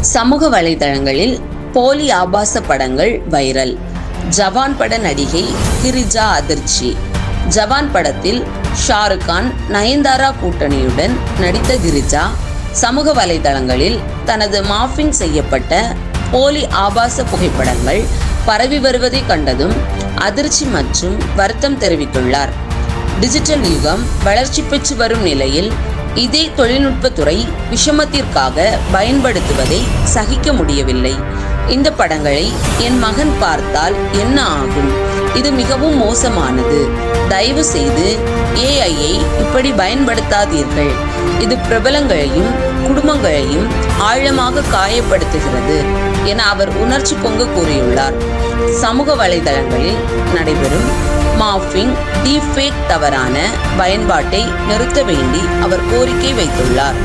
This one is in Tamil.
சமூக வலைதளங்களில் போலி ஆபாச படங்கள் வைரல். ஜவான் பட நடிகை கிரிஜா அதிர்ச்சி. ஜவான் படத்தில் ஷாருக் கான் நயன்தாரா கூட்டணியுடன் நடித்த கிரிஜா சமூக வலைதளங்களில் தனது மாஃபிங் செய்யப்பட்ட போலி ஆபாச புகைப்படங்கள் பரவி வருவதை கண்டதும் அதிர்ச்சி மற்றும் வருத்தம் தெரிவித்துள்ளார். டிஜிட்டல் யுகம் வளர்ச்சி பெற்று வரும் நிலையில் இதே தொழில்நுட்பத்துறை விஷமத்திற்காக பயன்படுத்துவதை சகிக்க முடியவில்லை. இந்த படங்களை என் மகன் பார்த்தால் என்ன ஆகும்? இது மிகவும் மோசமானது. தயவு செய்து ஏஐயை இப்படி பயன்படுத்தாதீர்கள். இது பிரபலங்களையும் குடும்பங்களையும் ஆழமாக காயப்படுத்துகிறது என அவர் உணர்ச்சி பொங்க கூறியுள்ளார். சமூக வலைதளங்களில் நடைபெறும் மாஃபிங் டீஃபேக் தவறான பயன்பாட்டை நிறுத்த வேண்டி அவர் கோரிக்கை வைத்துள்ளார்.